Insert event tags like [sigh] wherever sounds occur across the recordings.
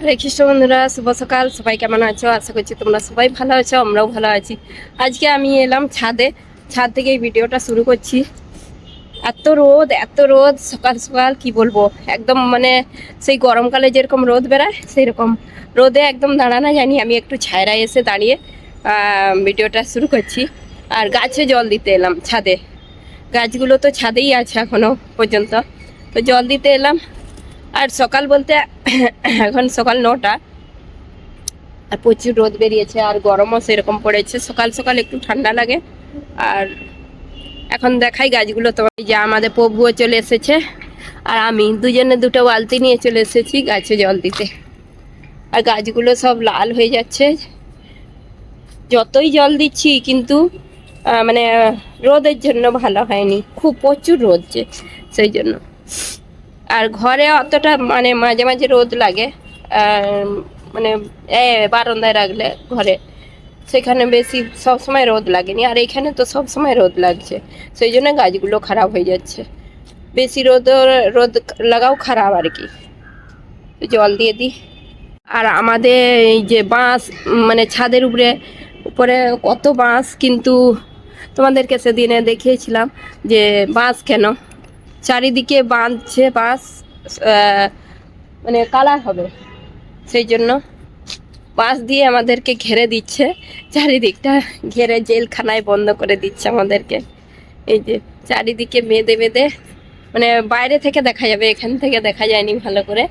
হরে খ্রিস্ট বন্ধুরা, শুভ সকাল। সবাই কেমন আছো? আশা করছি তোমরা সবাই ভালো আছো, আমরাও ভালো আছি। আজকে আমি এলাম ছাদে। ছাদ থেকে এই ভিডিওটা শুরু করছি। এত রোদ এত রোদ, সকাল সকাল, কি বলব? একদম মানে সেই গরমকালে যেরকম রোদ বেড়ায় সেই রকম রোদে একদম দাঁড়ানো জানি, আমি একটু ছায়রায় এসে দাঁড়িয়ে ভিডিওটা শুরু করছি। আর গাছে জল দিতে এলাম ছাদে। গাছগুলো তো ছাদেই আছে এখনও পর্যন্ত। তো জল দিতে এলাম। আর সকাল বলতে এখন সকাল নটা, আর প্রচুর রোদ বেরিয়েছে আর গরমও সেরকম পড়েছে। সকাল সকাল একটু ঠান্ডা লাগে। আর এখন দেখাই গাছগুলো তো যে আমাদের প্রভুও চলে এসেছে, আর আমি দুজনে দুটো বালতি নিয়ে চলে এসেছি গাছে জল দিতে। আর গাছগুলো সব লাল হয়ে যাচ্ছে। যতই জল দিচ্ছি কিন্তু মানে রোদের জন্য ভালো হয়নি। খুব প্রচুর রোদ যে, সেই জন্য। আর ঘরে অতটা মানে মাঝে মাঝে রোদ লাগে মানে বারান্দায় রাখলে ঘরে। সেখানে বেশি সব সময় রোদ লাগেনি, আর এখানে তো সব সময় রোদ লাগছে। সেই জন্য গাছগুলো খারাপ হয়ে যাচ্ছে। বেশি রোদ রোদ লাগাও খারাপ আর কি। জল দিয়ে দিই। আর আমাদের এই যে বাঁশ মানে ছাদের উপরে উপরে কত বাঁশ, কিন্তু তোমাদেরকে সেদিনে দেখিয়েছিলাম যে বাঁশ কেন? চারিদিকে বাঁধছে বাঁশ মানে কালার হবে। সেই জন্য বাঁশ দিয়ে আমাদেরকে ঘেরে দিচ্ছে। চারিদিকটা ঘেরে জেলখানায় বন্ধ করে দিচ্ছে আমাদেরকে। এই যে চারিদিকে বেঁধে বেঁধে মানে বাইরে থেকে দেখা যাবে, এখান থেকে দেখা যায়নি ভালো করে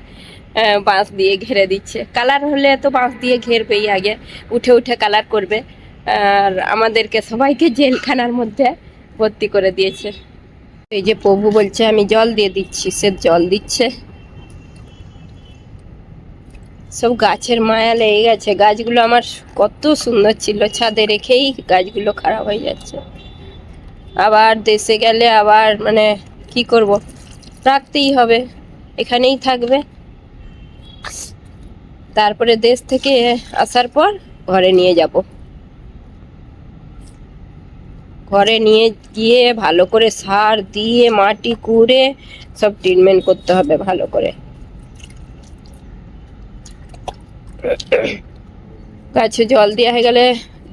বাঁশ দিয়ে ঘেরে দিচ্ছে। কালার হলে তো বাঁশ দিয়ে ঘেরবেই আগে, উঠে উঠে কালার করবে। আর আমাদেরকে সবাইকে জেলখানার মধ্যে ভর্তি করে দিয়েছে। এই যে প্রভু বলছে, আমি জল দিয়ে দিচ্ছি, সে জল দিচ্ছে। সব গাছের মায়া লেগে গেছে। গাছগুলো আমার কত সুন্দর ছিল, ছাদে রেখেই গাছগুলো খারাপ হয়ে যাচ্ছে। আবার দেশে গেলে আবার মানে কি করব? রাখতেই হবে, এখানেই থাকবে। তারপরে দেশ থেকে আসার পর ঘরে নিয়ে যাব। ঘরে নিয়ে গিয়ে ভালো করে সার দিয়ে, মাটি কুড়ে সব ট্রিটমেন্ট করতে হবে ভালো করে। গাছে জল দেওয়া হয়ে গেলে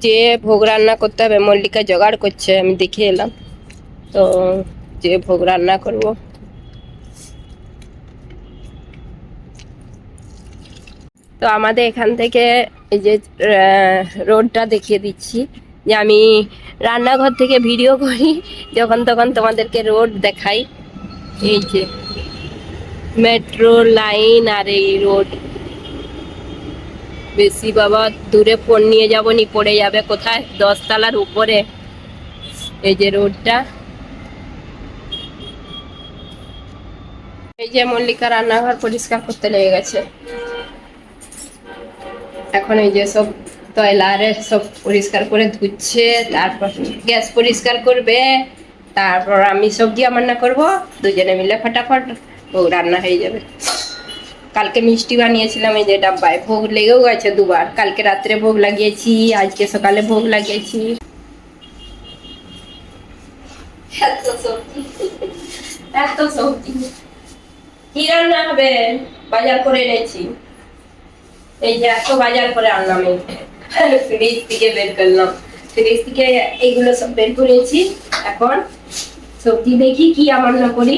যে ভোগ রান্না করতে হবে, মল্লিকা জোগাড় করছে, আমি দেখে এলাম। তো যে ভোগ রান্না করব। তো আমাদের এখান থেকে এই যে রোডটা দেখিয়ে দিচ্ছি। যে আমি রান্নাঘর থেকে ভিডিও করি, যখন তখন তোমাদেরকে রোড দেখাই। এই যে মেট্রো লাইন আর এই রোড। বেশি বাবা, দূরে ফোন নিয়ে যাব নি, পড়ে যাবে কোথায়? দশতলার উপরে। এই যে রোডটা। এই যে মল্লিকা রান্নাঘর পরিষ্কার করতে লেগে গেছে। এখন এই যে সব তয়লারে সব পরিষ্কার করে ধুচ্ছে, তারপর গ্যাস পরিষ্কার করবে, তারপর আমি সবজি রান্না করব, দুজনে মিলে ফটাফট ও রান্না হয়ে যাবে। কালকে মিষ্টি বানিয়েছিলাম, এই যে ডাব্বায় ভোগ লেগেও গেছে দুবার। কালকে রাত্রে ভোগ লাগিয়েছি, আজকে সকালে ভোগ লাগিয়েছি। এত সবজি কি রান্না হবে? বাজার করে এনেছি। এই যে এত বাজার করে আনলাম এই ফ্রিজ থেকে বের করলাম ফ্রিজ থেকে এইগুলো সব বের করেছি। এখন সবজি দেখি, কি আমার না করি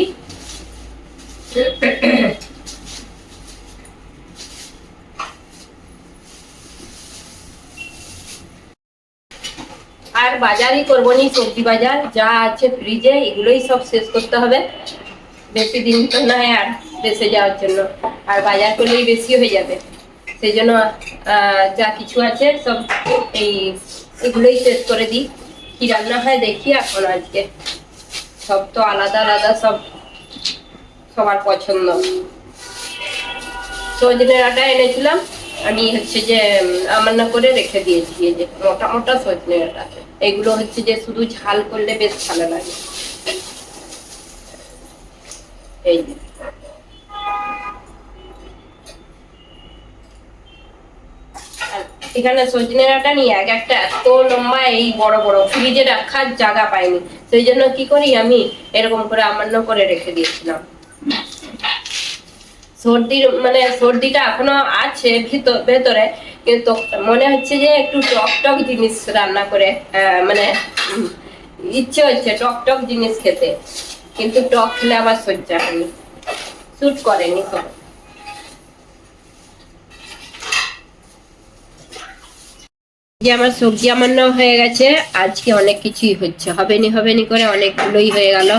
আর বাজারই করব নি, সবজি বাজার, যা আছে ফ্রিজে এগুলোই সব শেষ করতে হবে। বেশি দিন তো নয় আর বেঁচে যাওয়ার জন্য। আর বাজার করলেই বেশি হয়ে যাবে। সেই জন্য যা কিছু আছে সব এই এগুলোই শেষ করে দিই। কি রান্না হয় দেখি এখন আজকে। সব তো আলাদা আলাদা সব সবার পছন্দ। সজনে ডাঁটা এনেছিলাম। আমি হচ্ছে যে উম, আমান্না করে রেখে দিয়েছি এই যে মোটা মোটা সজনে ডাঁটা এগুলো হচ্ছে যে শুধু ঝাল করলে বেশ ভালো লাগে। এই যে। এখানে সজনে ডাঁটা নিয়ে এক একটা এত লম্বা এই বড় বড় ফ্রিজে রাখার জায়গা পাইনি। সেই জন্য কি করি আমি এরকম করে আমান্য করে রেখে দিয়েছিলাম। সর্দির মানে সর্দিটা এখনও আছে ভিতর ভেতরে, কিন্তু মনে হচ্ছে যে একটু টক টক জিনিস রান্না করে মানে ইচ্ছে হচ্ছে টক টক জিনিস খেতে। কিন্তু টক খেলে আবার সহ্য হয়নি। স্যুট করেনি তো যে আমার সবজি আমার না হয়ে গেছে, আজকে অনেক কিছুই হচ্ছে। হবেনি হবেনি করে অনেকগুলোই হয়ে গেল।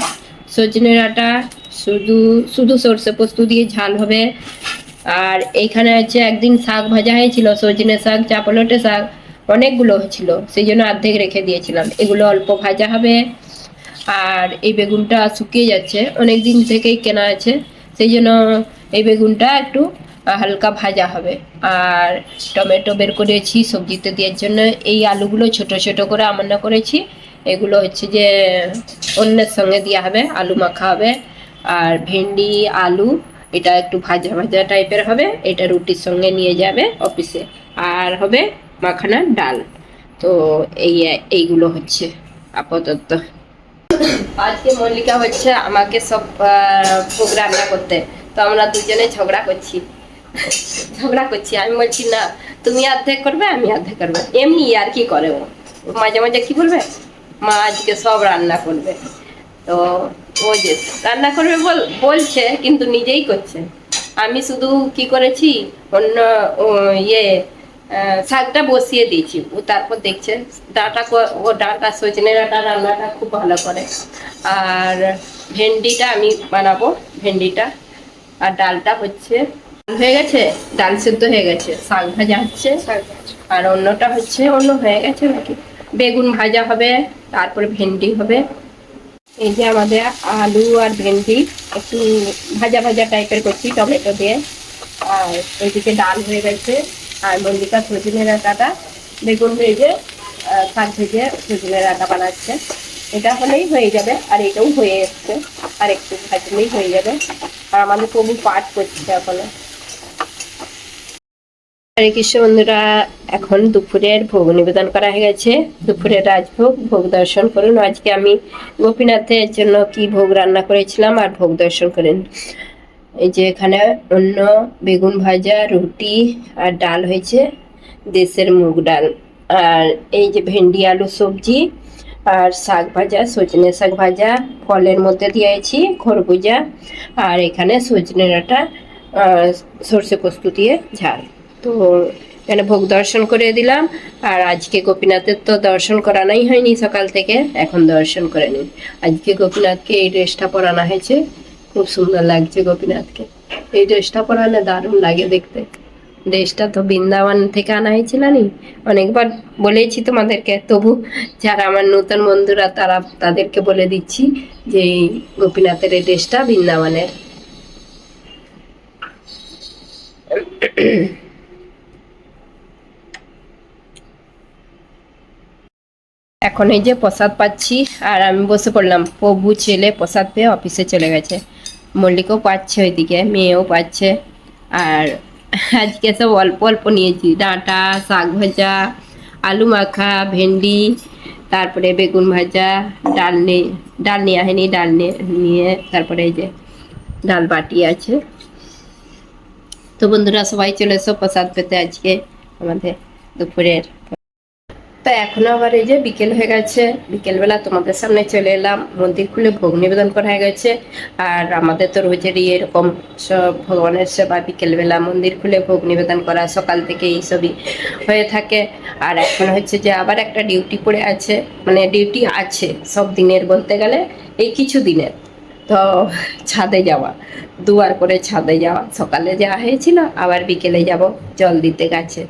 সজনে ডাঁটা, শুধু শুধু সর্ষে পোস্ত দিয়ে ঝাল হবে। আর এইখানে হচ্ছে একদিন শাক ভাজা হয়েছিল, সজনে শাক, চাপলটে শাক, অনেকগুলো ছিল সেই জন্য অর্ধেক রেখে দিয়েছিলাম। এগুলো অল্প ভাজা হবে। আর এই বেগুনটা শুকিয়ে যাচ্ছে। অনেক দিন থেকেই কেনা আছে। সেই জন্য এই বেগুনটা একটু হালকা ভাজা হবে। আর টমেটো বের করেছি সবজিতে দেওয়ার জন্য। এই আলুগুলো ছোট ছোট করে আমান্না করেছি। এগুলো হচ্ছে যে অন্যের সঙ্গে দেওয়া হবে, আলু মাখা হবে। আর ভেন্ডি, আলু, এটা একটু ভাজা ভাজা টাইপের হবে। এটা রুটির সঙ্গে নিয়ে যাবে অফিসে। আর হবে মাখানা ডাল। তো এই, এইগুলো হচ্ছে আপাতত। আজকে মল্লিকা হচ্ছে আমাকে সব রান্না করতে। তো আমরা দুজনে ঝগড়া করছি। ঝগড়া করছি, আমি বলছি, না, তুমি অর্ধেক করবে, আমি অর্ধেক করবে। এমনি আর কি করে ও? মাঝে মাঝে কি বলবে? মা আজকে সব রান্না করবে। তো ও যে রান্না করবে বল, বলছে, কিন্তু নিজেই করছে। আমি শুধু কি করেছি? অন্য ইয়ে শাকটা বসিয়ে দিয়েছি। ও তারপর দেখছে, ডাঁটা ও ডাঁটা, সজনে ডাঁটা রান্নাটা খুব ভালো করে। আর ভেন্ডিটা আমি বানাবো, ভেন্ডিটা। আর ডালটা হচ্ছে হয়ে গেছে? ডাল সেদ্ধ হয়ে গেছে। শাক ভাজা হচ্ছে। আর অন্যটা হচ্ছে অন্য হয়ে গেছে নাকি? বেগুন ভাজা হবে তারপরে ভেন্ডি হবে। এই যে আমাদের আলু আর ভেন্ডি একটু ভাজা ভাজা টাইপের করছি টমেটো দিয়ে। আর ওইদিকে ডাল হয়ে গেছে। আর মল্লিকা সজনে ডাঁটাটা বেগুন ভেজে শাক ভেজে সজনে ডাঁটা বানাচ্ছে। এটা হলেই হয়ে যাবে আর এটাও হয়ে এসছে। আর একটু ভাজলেই হয়ে যাবে। আর আমাদের প্রভু পাঠ করছে এখনও। হরে কৃষ্ণ বন্ধুরা, এখন দুপুরের ভোগ নিবেদন করা হয়ে গেছে। দুপুরের রাজভোগ, ভোগ দর্শন করুন। আজকে আমি গোপীনাথের জন্য কি ভোগ রান্না করেছিলাম আর ভোগ দর্শন করেন। এই যে এখানে অন্য বেগুন ভাজা, রুটি আর ডাল হয়েছে, দেশের মুগ ডাল। আর এই যে ভেন্ডি, আলু, সবজি আর শাক ভাজা, সজনে শাক ভাজা, ফলের মধ্যে দিয়েছি খরবুজা আর এখানে সজনে ডাঁটা সর্ষে পোস্ত দিয়ে ঝাল। তো এখানে ভোগ দর্শন করে দিলাম। আর আজকে গোপীনাথের তো দর্শন করানোই হয়নি সকাল থেকে, এখন দর্শন করে নিন। আজকে গোপীনাথকে এই ড্রেসটা পরানো হয়েছে। খুব সুন্দর লাগছে গোপীনাথকে। এই ড্রেসটা পরালে দারুণ লাগে দেখতে। ড্রেসটা তো বৃন্দাবন থেকে আনা হয়েছিল নি? অনেকবার বলেছি তোমাদেরকে, তবু যারা আমার নতুন বন্ধুরা, তারা তাদেরকে বলে দিচ্ছি যে এই গোপীনাথের এই ড্রেসটা বৃন্দাবনের। এখন এই যে প্রসাদ পাচ্ছি, আর আমি বসে পড়লাম। প্রভু ছেলে প্রসাদ পেয়ে অফিসে চলে গেছে। মল্লিকও পাচ্ছে ওইদিকে, মেয়েও পাচ্ছে। আর আজকে সব অল্প অল্প নিয়েছি। ডাঁটা, শাক ভাজা, আলু মাখা, ভেন্ডি, তারপরে বেগুন ভাজা, ডাল নিয়ে ডাল নিয়ে আসেনি, ডাল নিয়ে নিয়ে তারপরে এই যে ডাল বাটি আছে। তো বন্ধুরা সবাই চলে এসো প্রসাদ পেতে আজকে আমাদের দুপুরের তো এখন আবার এই যে বিকেল হয়ে গেছে, বিকেলবেলা তোমাদের সামনে চলে এলাম, মন্দির খুলে ভোগ নিবেদন করা হয়ে গেছে, আর আমাদের তো রোজেরই এরকম সব ভগবানের সেবা, বিকেলবেলা মন্দির খুলে ভোগ নিবেদন করা সকাল থেকে এইসবই হয়ে থাকে। আর এখন হচ্ছে যে আবার একটা ডিউটি পড়ে আছে মানে ডিউটি আছে সব দিনের বলতে গেলে, এই কিছু দিনের। তো ছাদে যাওয়া, দুয়ার করে ছাদে যাওয়া, সকালে যাওয়া হয়েছিল আবার বিকেলে যাব, জল দিতে গাছে।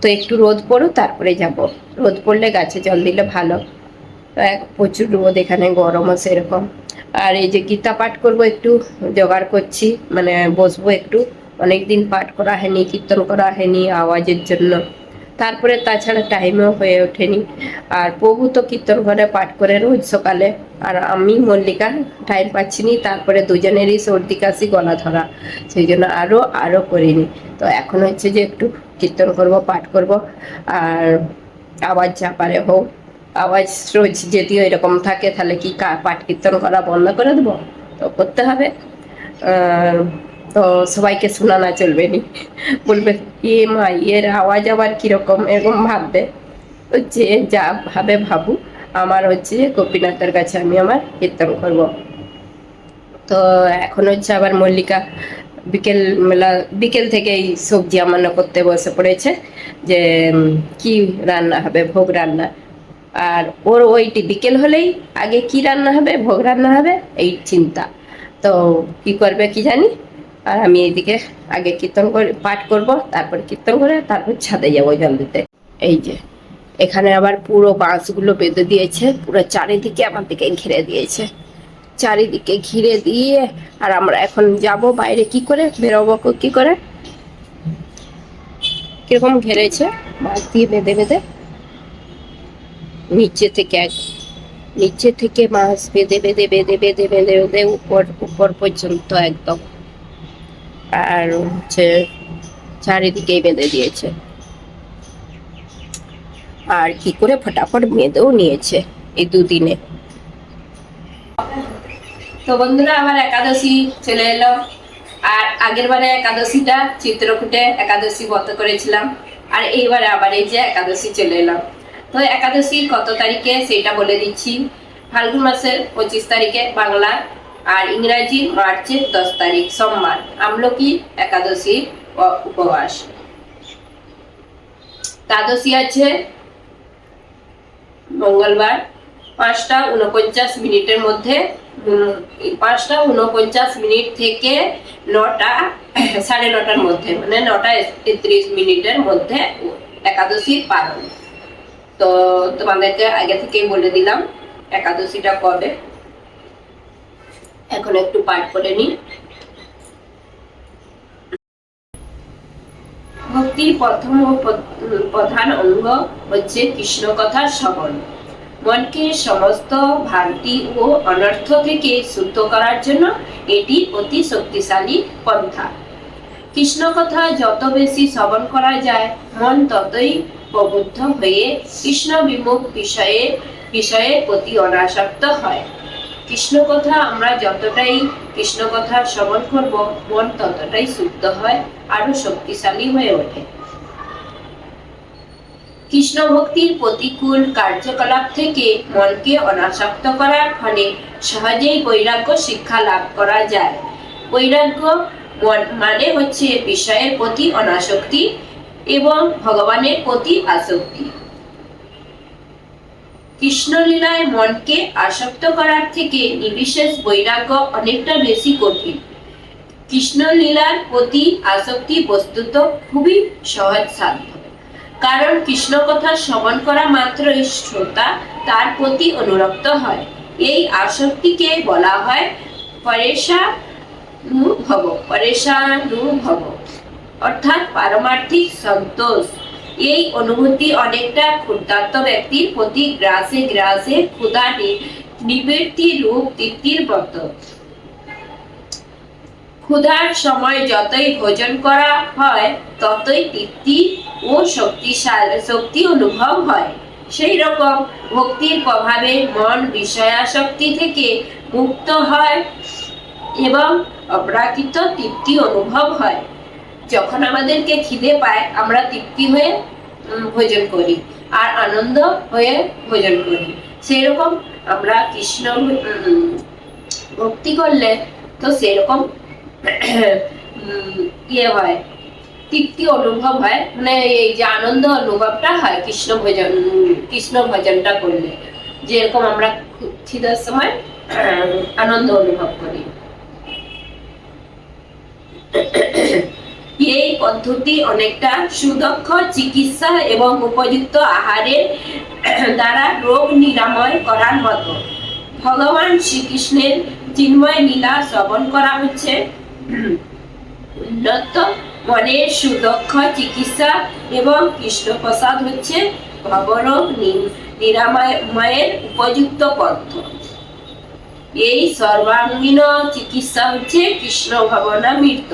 তো একটু রোদ পড়ো তারপরে যাব। রোদ পড়লে গাছে জল দিলে ভালো। প্রচুর রোদ এখানে, গরমও সেরকম। আর এই যে গীতা পাঠ করব একটু, জোগাড় করছি মানে বসবো একটু। অনেক দিন পাঠ করা হয়নি, কীর্তন করা হয়নি আওয়াজের জন্য। তারপরে তাছাড়া টাইমও হয়ে ওঠেনি। আর প্রভু তো কীর্তন ঘরে পাঠ করে রোজ সকালে। আর আমি মল্লিকা টাইম পাচ্ছি নি তারপরে দুজনেরই সর্দি কাশি, গলা ধরা। সেই জন্য আরও আরও করিনি। তো এখন হচ্ছে যে একটু কীর্তন করব, পাঠ করব, আর আওয়াজ যা পারে হোক। আওয়াজ রোজ যদিও এরকম থাকে, তাহলে কি পাঠ কীর্তন করা বন্ধ করে দেবো? তো করতে হবে। তো সবাইকে শোনানো চলবে নি। বলবে, এ মা, এর আওয়াজ আবার কীরকম? এরকম ভাববে। তো যে যা ভাবে ভাবু আমার হচ্ছে যে গোপীনাথের কাছে আমি আমার কীর্তন করব। তো এখন হচ্ছে আবার মল্লিকা বিকেল মেলা, বিকেল থেকেই সবজি আমান্য করতে বসে পড়েছে যে কি রান্না হবে, ভোগ রান্না। আর ওর ওইটি বিকেল হলেই আগে কি রান্না হবে, ভোগ রান্না হবে, এই চিন্তা। তো কি করবে কি জানি? আর আমি এইদিকে আগে কীর্তন করে, পাঠ করব, তারপর কীর্তন করে, তারপর ছাদে যাব জল দিতে। এই যে, এখানে আবার পুরো বাঁশগুলো বেঁধে দিয়েছে, পুরো চারিদিকে আমার দিকে ঘিরে দিয়েছে। চারিদিকে ঘিরে দিয়ে, আর আমরা এখন যাব বাইরে কি করে? বেরোবো কো- করে? কীরকম ঘেরেছে? বাঁশ দিয়ে বেঁধে বেঁধে। নিচে থেকে এক নিচে থেকে মাছ বেঁধে বেঁধে বেঁধে বেঁধে বেঁধে বেঁধে উপর উপর পর্যন্ত একদম। আর হচ্ছে চারিদিকেই বেঁধে দিয়েছে। আর কি করে ফটাফট বেঁধেও নিয়েছে এই দুদিনে। তো বন্ধুরা, আমার একাদশী চলে এলো। আর আগের বারে একাদশীটা চিত্রকূটে একাদশী ব্রত করেছিলাম। আর এইবারে আবার এই যে একাদশী চলে এলাম তো একাদশী কত তারিখে সেটা বলে দিচ্ছি। ফাল্গুন মাসের পঁচিশ তারিখে বাংলা, আর ইংরাজি মার্চের দশ তারিখ সোমবার। আমলকি একাদশী উপবাস। দ্বাদশী আছে। মঙ্গলবার পাঁচটা উনপঞ্চাশ মিনিটের মধ্যে পাঁচটা উনপঞ্চাশ মিনিট থেকে নটা, সাড়ে নটার মধ্যে মানে নটা তেত্রিশ মিনিটের মধ্যে একাদশী পালন। তো তোমাদেরকে আগে থেকেই বলে দিলাম, একাদশীটা কবে? এখন একটু পাঠ করে নিই। ভক্তির প্রথম ও প্র- প্রধান অঙ্গ হচ্ছে কৃষ্ণ কথার শ্রবণ। মনকে সমস্ত ভ্রান্তি ও অনর্থ থেকে শুদ্ধ করার জন্য এটি অতি শক্তিশালী পন্থা। কৃষ্ণ কথা যত বেশি শ্রবণ করা যায়, মন ততই প্রবুদ্ধ হয়ে কৃষ্ণ বিমুখ বিষয়ে বিষয়ের প্রতি অনাসক্ত হয়। কৃষ্ণ কথা আমরা যতটাই কৃষ্ণ কথা শ্রবণ করব, মন ততটাই শুদ্ধ হয় আরও শক্তিশালী হয়ে ওঠে। কৃষ্ণ ভক্তির প্রতিকূল কার্যকলাপ থেকে মনকে অনাসক্ত করার ফলে সহজেই বৈরাগ্য শিক্ষা লাভ করা যায়। বৈরাগ্য মানে হচ্ছে বিষয়ের প্রতি অনাসক্তি এবং ভগবানের প্রতি আসক্তি। কৃষ্ণলীলায় মনকে আসক্ত করার থেকে নির্বিশেষ বৈরাগ্য অনেকটা বেশি কঠিন। কৃষ্ণলীলার প্রতি আসক্তি বস্তুত খুবই সহজ সাধ্য। কারণ কৃষ্ণ কথা শ্রবণ করা মাত্রই শ্রোতা, তার প্রতি অনুরক্ত হয়। এই আসক্তিকে বলা হয় পরেশানুভব পরেশানুভব অর্থাৎ পারমার্থিক সন্তোষ। এই অনুভূতি অনেকটা ক্ষুদ্রাত্ম ব্যক্তির প্রতি গ্রাসে গ্রাসে ক্ষুধা নিবৃত্তি রূপ তৃপ্তির মতো। ক্ষুধার সময় যতই ভোজন করা হয়, ততই তৃপ্তি ও শক্তিশালী, শক্তি অনুভব হয়। সেই রকম ভক্তির প্রভাবে মন বিষয়াসক্তি থেকে মুক্ত হয় এবং অপ্রাকৃত তৃপ্তি অনুভব হয়। যখন আমাদেরকে খিদে পায়, আমরা তৃপ্তি হয়ে ভোজন করি আর আনন্দ হয়ে ভোজন করি। সেই রকম আমরা কৃষ্ণ ভক্তি করলে তো সেরকম ইয়ে হয়, তৃপ্তি অনুভব হয় মানে এই যে আনন্দ অনুভবটা হয় কৃষ্ণ ভজন, কৃষ্ণ ভজনটা করলে। যেরকম আমরা খিদার সময় আনন্দ অনুভব করি। এই পদ্ধতি অনেকটা সুদক্ষ চিকিৎসা এবং উপযুক্ত আহারের দ্বারা রোগ নিরাময় করার মতো। ভগবান শ্রীকৃষ্ণের চিন্ময় লীলা শ্রবণ করা হচ্ছে। উন্নত মনের সুদক্ষ চিকিৎসা এবং কৃষ্ণ প্রসাদ হচ্ছে ভবরোগ নিরাময়ের উপযুক্ত পথ। এই সর্বাঙ্গীন চিকিৎসা হচ্ছে কৃষ্ণ ভাবনা মৃত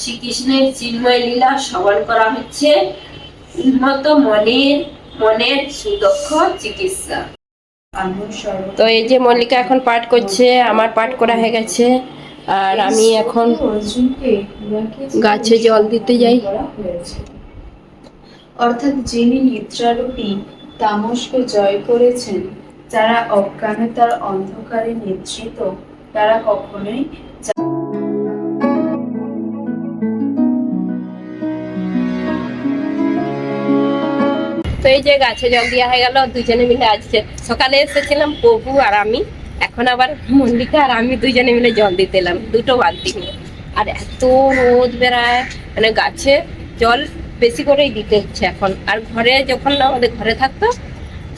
শ্রীকৃষ্ণের চিন্ময় লীলা শ্রবণ করা হচ্ছে উন্নত মনের মনের সুদক্ষ চিকিৎসা। তো এই যে মল্লিকা এখন পাঠ করছে, আমার পাঠ করা হয়ে গেছে, আর আমি এখন গাছে জল দিতে যাই। অর্থাৎ যিনি নিদ্রারূপী, তামসকে জয় করেছেন, যারা অজ্ঞানে তার অন্ধকারে নিদ্রিত, তারা কখনোই এই যে গাছে জল দেওয়া হয়ে গেল দুজনে মিলে আজকে সকালে এসেছিলাম প্রভু আর আমি। এখন আবার মল্লিকা আর আমি দুজনে মিলে জল দিতে এলাম দুটো বালতি নিয়ে। আর এত রোদ বেড়ায় মানে গাছে জল বেশি করেই দিতে হচ্ছে এখন। আর ঘরে যখন না আমাদের ঘরে থাকতো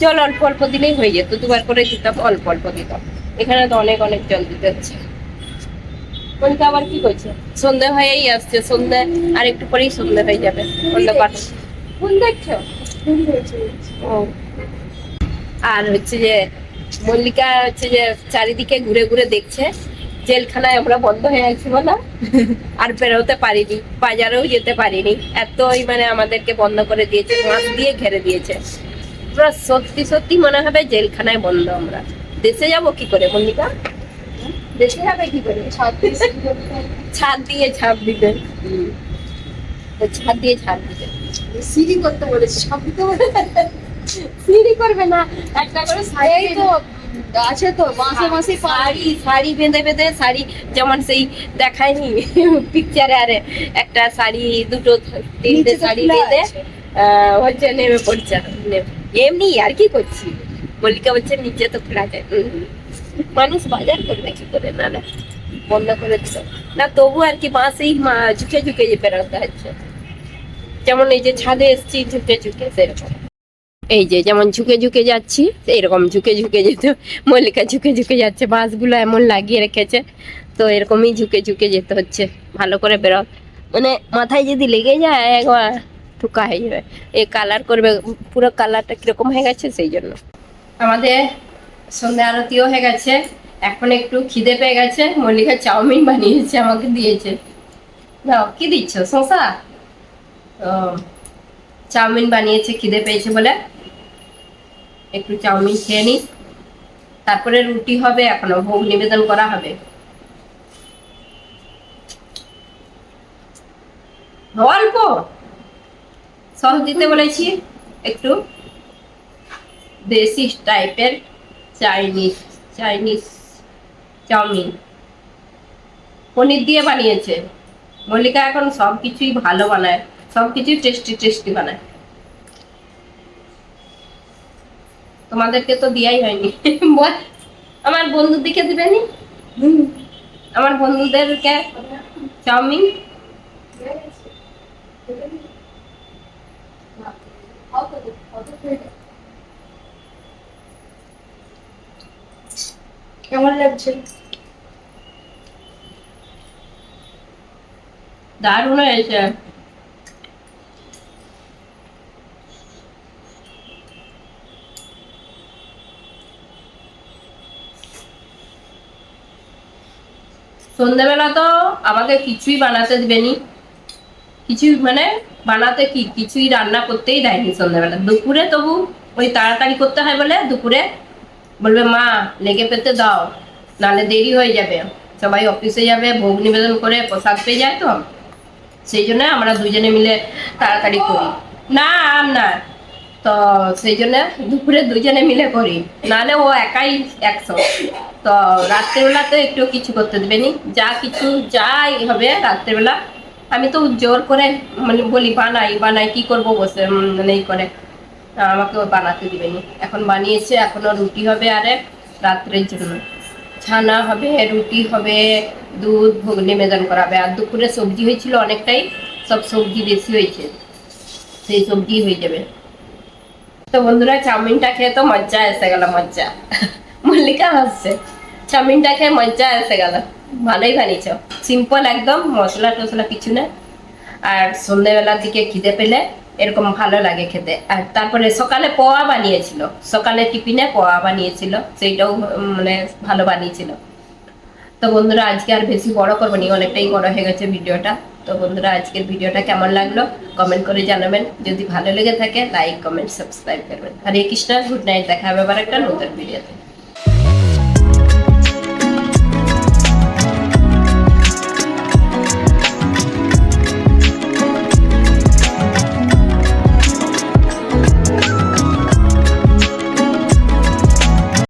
জল অল্প অল্প দিলেই হয়ে যেত দুবার করে দিতাম অল্প অল্প দিতাম। এখানে তো অনেক অনেক জল দিতে হচ্ছে। মনিকা আবার কি করছে? সন্ধে হয়েই আসছে সন্ধে আর একটু পরেই সন্ধে হয়ে যাবে। অন্ধকার। কোন দেখছ? ও। আর হচ্ছে যে মল্লিকা হচ্ছে যে চারিদিকে ঘুরে ঘুরে দেখছে জেলখানায় আমরা বন্ধ হয়ে আছি বলা। আর বেরোতে পারিনি বাজারেও যেতে পারিনি। এতই মানে আমাদেরকে বন্ধ করে দিয়েছে মাছ দিয়ে ঘেরে দিয়েছে। পুরো সত্যি সত্যি মনে হবে জেলখানায় বন্ধ আমরা। দেশে যাব কি করে মল্লিকা? দেশে যাবে কি করে? ছাদ দিয়ে। ছাপ দিবে। তো ছাদ দিয়ে ছাদ দিবে। সিঁড়ি করতে বলেছে সব দিতে সিঁড়ি করবে না। একটা করে শাড়ি তো আছে তো মাসে মাসে শাড়ি শাড়ি বেঁধে বেঁধে শাড়ি যেমন সেই দেখায়নি পিকচারে আরে একটা শাড়ি দুটো তিনটে শাড়ি বেঁধে হচ্ছে নেমে পড়ছে এমনি আর কি করছি? মল্লিকা বলছে নিচে তো খোলা যায়। মানুষ বাজার করবে কি করে? না না বন্ধ করে দিল। না তবু আর কি বাসেই মা- ঝুঁকে ঝুঁকে যে বেরোতে হচ্ছে। যেমন এই যে ছাদে এসছি ঝুঁকে ঝুঁকে সেরকম। এই যে যেমন ঝুঁকে ঝুঁকে যাচ্ছি এরকম ঝুঁকে ঝুঁকে যেতে। মল্লিকা ঝুঁকে ঝুঁকে যাচ্ছে বাঁশগুলো এমন লাগিয়ে রেখেছে। তো এরকমই ঝুঁকে ঝুঁকে যেতে হচ্ছে ভালো করে বেরো মানে মাথায় যদি লেগে যায় একবার ঠুকা হয়ে যাবে। এই কালার করবে পুরো কালারটা কীরকম হয়ে গেছে সেই জন্য। আমাদের সন্ধ্যা আরতিও হয়ে গেছে এখন একটু খিদে পেয়ে গেছে মল্লিকা চাউমিন বানিয়েছে আমাকে দিয়েছে। দাও কি দিচ্ছ শশা চাউমিন বানিয়েছে, খিদে পেয়েছে বলে। একটু চাউমিন খেয়ে নিই। তারপরে রুটি হবে, এখনও ভোগ নিবেদন করা হবে। অল্প! সস দিতে বলেছি, একটু। দেশি টাইপের চাইনিজ চাইনিজ চাউমিন। পনির দিয়ে বানিয়েছে। মল্লিকা এখন সব কিছুই ভালো বানায়। সব কিছুই টেস্টি টেস্টি বানায়। তোমাদেরকে তো দিয়াই হয়নি। [laughs] বল আমার বন্ধুর দিকে দিবেনি আমার বন্ধুদেরকে চাউমিন? কেমন লাগছে? দারুণ হয়েছে। সন্ধ্যেবেলা তো আমাকে কিছুই বানাতে দিবেনি। কিছুই মানে বানাতে কি? কিছুই রান্না করতেই দেয়নি সন্ধ্যাবেলা দুপুরে তবু ওই তাড়াতাড়ি করতে হয় বলে দুপুরে বলবে, মা, লেগে পেতে দাও, নালে দেরি হয়ে যাবে। সবাই অফিসে যাবে, ভোগ নিবেদন করে প্রসাদ পেয়ে যায় তো। সেই জন্য আমরা দুজনে মিলে তাড়াতাড়ি করি। না না। তো সেই জন্য দুপুরে দুজনে মিলে করি নাহলে ও একাই একশো তো রাত্রেবেলা তো একটু কিছু করতে দেবে নি যা কিছু যাই হবে রাত্রেবেলা আমি তো জোর করে মানে বলি বানাই বানাই কি করব বসে মানে করে আমাকে ও বানাতে দিবে নি এখন বানিয়েছে, এখনও রুটি হবে আরে রাত্রের জন্য ছানা হবে রুটি হবে, দুধ ভোগ নিবেদন করাবে আর দুপুরে সবজি হয়েছিল অনেকটাই সব সবজি বেশি হয়েছে সেই সবজি হয়ে যাবে তো বন্ধুরা, চাউমিনটা খেয়ে তো মজা এসে গেল মজা মল্লিকা হাসছে। চাউমিনটা খেয়ে মজা এসে গেল। ভালোই বানিয়েছ। সিম্পল একদম, মশলা টসলা কিছু না। আর সন্ধ্যেবেলার দিকে খিদে পেলে এরকম ভালো লাগে খেতে। আর তারপরে সকালে পোয়া বানিয়েছিল। সকালে টিফিনে পোয়া বানিয়েছিল। সেইটাও মানে ভালো বানিয়েছিল। তো বন্ধুরা, আজকে আর বেশি বড় করব নি, অনেকটাই বড় হয়ে গেছে ভিডিওটা। তো বন্ধুরা, আজকের ভিডিওটা কেমন লাগল? কমেন্ট করে জানাবেন। যদি ভালো লেগে থাকে লাইক কমেন্ট সাবস্ক্রাইব করবেন। হরে কৃষ্ণ গুড নাইট দেখা হবে আবার একটা নতুন ভিডিওতে